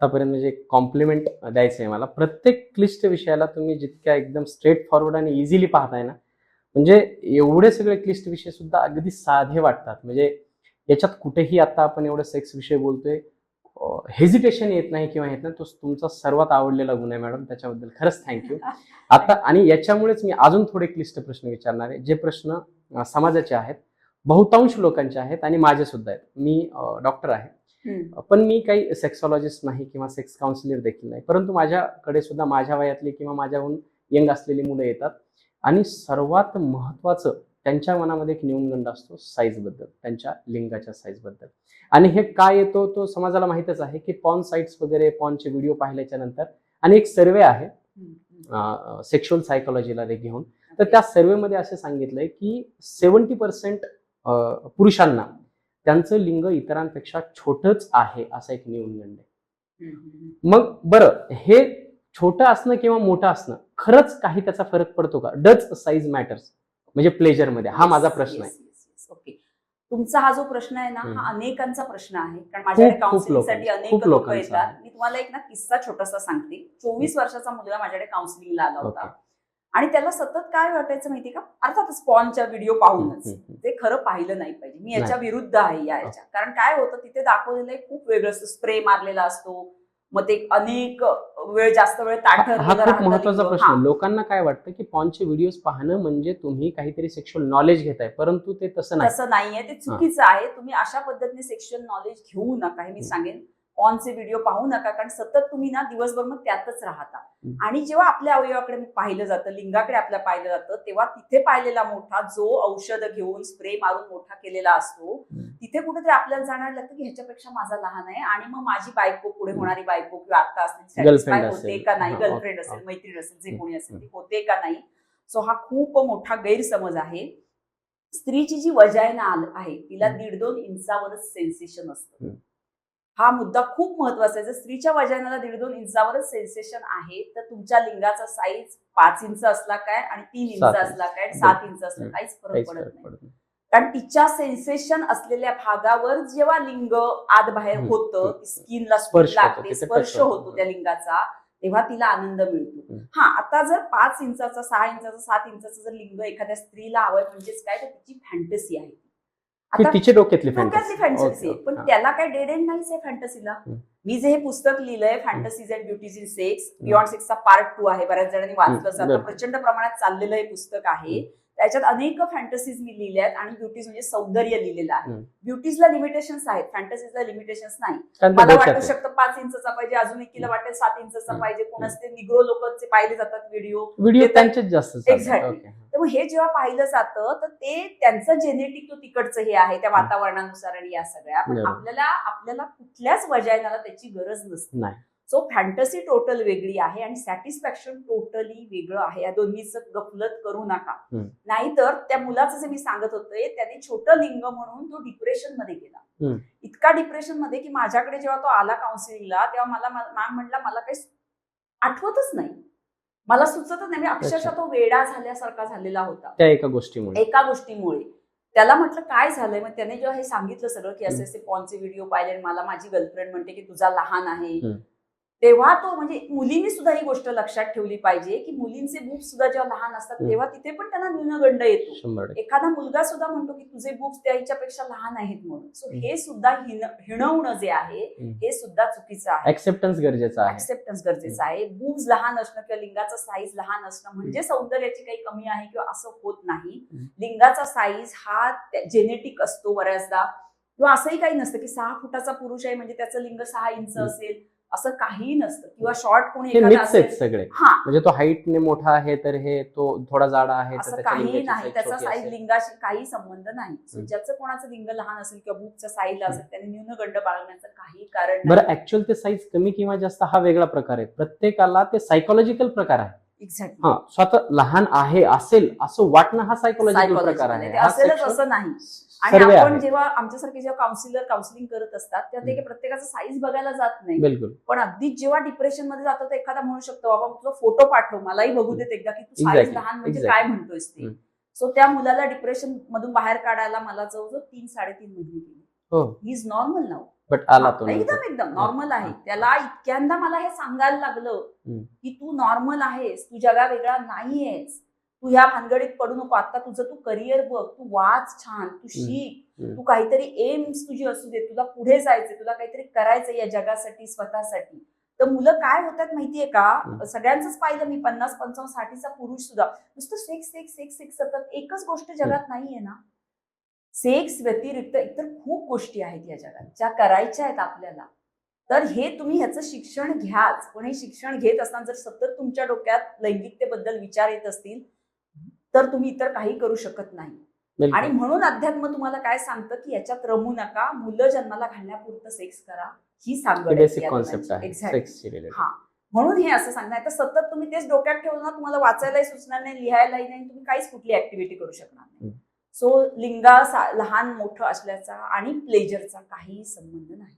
आतापर्यंत म्हणजे कॉम्प्लिमेंट द्यायचं आहे मला प्रत्येक क्लिष्ट विषयाला तुम्ही जितक्या एकदम स्ट्रेट फॉरवर्ड आणि इझिली पाहताय ना म्हणजे एवढे सगळे क्लिष्ट विषय सुद्धा अगदी साधे वाटतात. म्हणजे याच्यात कुठेही आता आपण एवढं सेक्स विषय बोलतोय हेजिटेशन येत नाही किंवा येत नाही तो तुमचा सर्वात आवडलेला गुण आहे मॅडम त्याच्याबद्दल खरंच थँक्यू आता आणि याच्यामुळेच मी अजून थोडे क्लिष्ट प्रश्न विचारणार आहे. जे प्रश्न समाजाचे आहेत बहुतांश लोकांचे आहेत आणि माझे सुद्धा आहेत. मी डॉक्टर आहे. पण मी काही सेक्सॉलॉजिस्ट नाही किंवा सेक्स काउन्सिलर देखील नाही. परंतु माझ्याकडे सुद्धा माझ्या वयातली किंवा माझ्याहून यंग असलेली मुलं येतात. आणि सर्वात महत्वाचं त्यांच्या मनामध्ये एक न्यूनगंड असतो साईजबद्दल त्यांच्या लिंगाच्या साईजबद्दल. आणि हे काय येतो तो समाजाला माहितच आहे की पॉन साईट्स वगैरे पॉनचे व्हिडिओ पाहिल्याच्या नंतर आणि एक सर्वे आहे. सेक्शुअल सायकोलॉजीला ते घेऊन. तर त्या सर्वेमध्ये असे सांगितलंय की सेवन्टी पर्सेंट पुरुषांना त्यांचं लिंग इतरांपेक्षा छोटच आहे असा एक न्यूनगंड आहे. मग बरं हे छोटं असणं किंवा मोठं असणं खरंच काही त्याचा फरक पडतो का? डच साईज मॅटर्स म्हणजे प्लेजरमध्ये. हा माझा प्रश्न आहे. ओके तुमचा हा जो प्रश्न आहे ना. हा अनेकांचा प्रश्न आहे. कारण खूप काउन्सिलिंगसाठी अनेक लोक येतात. मी तुम्हाला एक ना किस्सा छोटासा सांगते. चोवीस वर्षाचा मुलगा माझ्याकडे काउन्सिलिंगला आला होता. आणि त्याला सतत काय वाटायचं माहिती का? अर्थात स्पॉनच्या व्हिडिओ पाहूनच. ते खरं पाहिलं नाही पाहिजे. मी याच्या विरुद्ध आहे या याच्या. कारण काय होतं तिथे दाखवलेलं खूप वेगळं असतं. स्प्रे मारलेला असतो. मग ते अनेक वेळ जास्त वेळ ताठ हा धरलेलं खूप राहतं महत्त्वाचा. प्रश्न. हा. लोकांना काय वाटतं की पॉनचे व्हिडिओज पाहणं म्हणजे तुम्ही काहीतरी सेक्शुअल नॉलेज घेताय परंतु ते तसं नाही. तसं नाहीये. ते चुकीचं आहे. तुम्ही अशा पद्धतीने सेक्शुअल नॉलेज घेऊ नका हे मी. सांगेन. ऑनचे व्हिडिओ पाहू नका कारण सतत तुम्ही ना दिवसभर मग त्यातच राहता. आणि जेव्हा आपल्या अवयवाकडे पाहिलं जातं लिंगाकडे आपल्या पाहिलं जातं तेव्हा तिथे पाहिलेला मोठा जो औषध घेऊन स्प्रे मारून मोठा केलेला असतो. तिथे कुठेतरी आपल्याला जाणार लागतं की ह्याच्यापेक्षा माझा लहान आहे आणि मग माझी बायको पुढे. होणारी बायको किंवा आता satisfy होते. का नाही गर्लफ्रेंड. असेल मैत्रीण असेल जे. कोणी असेल. ती होते का नाही सो हा खूप मोठा गैरसमज आहे स्त्रीची जी वजायना आल- आहे तिला. दीड दोन इंचावरच सेन्सेशन असतं. हा मुद्दा खूप महत्त्वाचा आहे जर स्त्रीच्या वजायनाला दीड दोन इंचावरच सेन्सेशन आहे तर तुमच्या लिंगाचा साईज पाच इंच असला काय आणि तीन इंच. असला काय सात इंच असला. काहीच फरक पडत नाही कारण तिच्या सेन्सेशन असलेल्या भागावर जेव्हा लिंग आत बाहेर. होतं. स्किनला स्पर्श होतो, लागते स्पर्श होतो. त्या लिंगाचा तेव्हा तिला आनंद मिळतो. हा आता जर पाच इंचाचा सहा इंचाचा सात इंचाचा जर लिंग एखाद्या स्त्रीला हवंय म्हणजेच काय तर तिची फॅन्टसी आहे ही आता तिची डोक्यातली. फॅन्टसी आहे पण. त्याला काय डेड एंड नाहीच आहे फॅन्टसीला हम्म. मी जे हे पुस्तक लिहिलंय fantasies and beauties in sex beyond सेक्सचा part two आहे बऱ्याच जणांनी वाचलं हम्म, असेल. आता बरोबर. प्रचंड प्रमाणात चाललेलं हे पुस्तक आहे त्याच्यात अनेक फॅन्टसीज मी लिहिल्या आहेत आणि ब्युटीज म्हणजे सौंदर्य लिहिलेलं आहे. ब्युटीजला लिमिटेशन्स आहेत फॅन्टसीजला लिमिटेशन्स नाही मला वाटू. शकतं पाच इंचचा पाहिजे अजून एकीला वाटेल सात इंचचा. पाहिजे कोणाच ते निग्रो लोकांचे पाहिले जातात व्हिडिओ व्हिडिओ ते तर- त्यांचेच जास्त. ओके. तर मग हे जेव्हा पाहिलं जातं तर ते त्यांचं जेनेटिक तो तिकडचं हे आहे त्या वातावरणानुसार आणि या सगळ्या पण. आपल्याला आपल्याला कुठल्याच वजायनाला त्याची गरज नसते सो फॅन्टसी टोटल वेगळी आहे आणि सॅटिस्फॅक्शन टोटली वेगळं आहे या दोन्हीच गफलत करू नका. नाहीतर त्या मुलाचं जे मी सांगत होते त्याने छोटं लिंग म्हणून तो डिप्रेशनमध्ये गेला. इतका डिप्रेशनमध्ये की माझ्याकडे जेव्हा तो आला काउन्सिलिंगला तेव्हा मला मॅम म्हटला मला काही आठवतच नाही मला सुचतच नाही मी अक्षरशः. तो वेडा झाल्यासारखा झालेला होता त्या एका गोष्टीमुळे एका गोष्टीमुळे त्याला म्हटलं काय झालंय मग त्याने जेव्हा हे सांगितलं सगळं की असे. असे पॉनचे व्हिडिओ पाहिले मला माझी गर्लफ्रेंड म्हणते की तुझा लहान आहे. तेव्हा तो म्हणजे मुलींनी सुद्धा ही गोष्ट लक्षात ठेवली पाहिजे की मुलींचे बुक सुद्धा जेव्हा लहान असतात. तेव्हा तिथे पण त्यांना न्यूनगंड येतो. एखादा मुलगा सुद्धा म्हणतो की तुझे बुक्स त्याच्यापेक्षा लहान आहेत म्हणून. सो. हे सुद्धा हिणवणं जे आहे. हे सुद्धा चुकीचं आहे. ऍक्सेप्टन्स गरजेचं आहे. ऍक्सेप्टन्स गरजेचं आहे. बुब्स लहान असणं किंवा लिंगाचा साईज लहान असणं म्हणजे सौंदर्याची काही कमी आहे किंवा असं होत नाही. लिंगाचा साईज हा जेनेटिक असतो बऱ्याचदा. किंवा असंही काही नसतं की सहा फुटाचा पुरुष आहे म्हणजे त्याचं लिंग सहा इंच. असेल. असं काहीही नसतं. किंवा शॉर्ट कोणी सगळे. हा. म्हणजे तो हाईटने मोठा आहे तर हे तो थोडा जाडा आहे असं काही नाही. त्याचा साईज. लिंगाशी काही संबंध नाही. ज्याचं कोणाचं लिंग लहान असेल किंवा बुकच्या साईजला असेल त्याने न्यूनगंड बाळगण्याचं काही कारण बरं ऍक्च्युअल ते साईज कमी किंवा जास्त हा वेगळा प्रकार आहे. प्रत्येकाला ते सायकोलॉजिकल प्रकार आहे. एक्झॅक्टली हा स्वतः लहान आहे असेल असं वाटणं हा सायकोलॉजिकल प्रकार आहे. असेलच असं नाही. आणि आपण जेव्हा आमच्यासारखे जेव्हा काउन्सिलर काउन्सिलिंग करत असतात तेव्हा ते. प्रत्येकाचा साईज बघायला जात नाही. बिलकुल. पण अगदीच जेव्हा डिप्रेशनमध्ये जातो तर एखादा म्हणू शकतो बाबा तुझा फोटो पाठव मलाही बघू देत एकदा की तू साईज लहान म्हणजे. काय म्हणतोयस ते. सो त्या मुलाला डिप्रेशन मधून बाहेर काढायला मला जवळजवळ तीन साडेतीन महिने गेले. इज नॉर्मल नाव बट आला तो हा. एकदम एकदम नॉर्मल आहे. त्याला इतक्यांदा मला हे सांगायला लागलं. की तू नॉर्मल आहेस तू जगा वेगळा नाहीयेस. तू ह्या भानगडीत पडू नको. आता तुझं तू करिअर बघ. तू वाच छान. तू शिक. तू काहीतरी एम्स तुझी असू दे तुला पुढे जायचंय. तुला काहीतरी करायचंय या जगासाठी स्वतःसाठी. तर मुलं काय होतात माहितीये का. सगळ्यांचंच पाहिलं मी. पन्नास पंचावन्न साठीचा पुरुष सुद्धा. नुसतं सेक्स सेक्स सेक्स सेक्स सतत एकच गोष्ट जगात नाहीये ना? सेक्स व्यतिरिक्त इतर खूप गोष्टी आहेत या जगात ज्या करायच्या आहेत आपल्याला. तर हे तुम्ही ह्याचं शिक्षण घ्याच. पण हे शिक्षण घेत असताना जर सतत तुमच्या डोक्यात लैंगिकतेबद्दल विचार येत असतील तर तुम्ही इतर काही करू शकत नाही. आणि म्हणून अध्यात्म तुम्हाला काय सांगतं की याच्यात रमू नका मुलं जन्माला घालण्यापुरतं सेक्स करा ही हा म्हणून हे असं सांगणार तर सतत तुम्ही तेच डोक्यात ठेवलं ना तुम्हाला वाचायलाही सुचणार नाही लिहायलाही नाही तुम्ही काहीच कुठली ऍक्टिव्हिटी करू शकणार नाही. सो लिंगा लहान मोठं असल्याचा आणि प्लेजरचा काही संबंध नाही.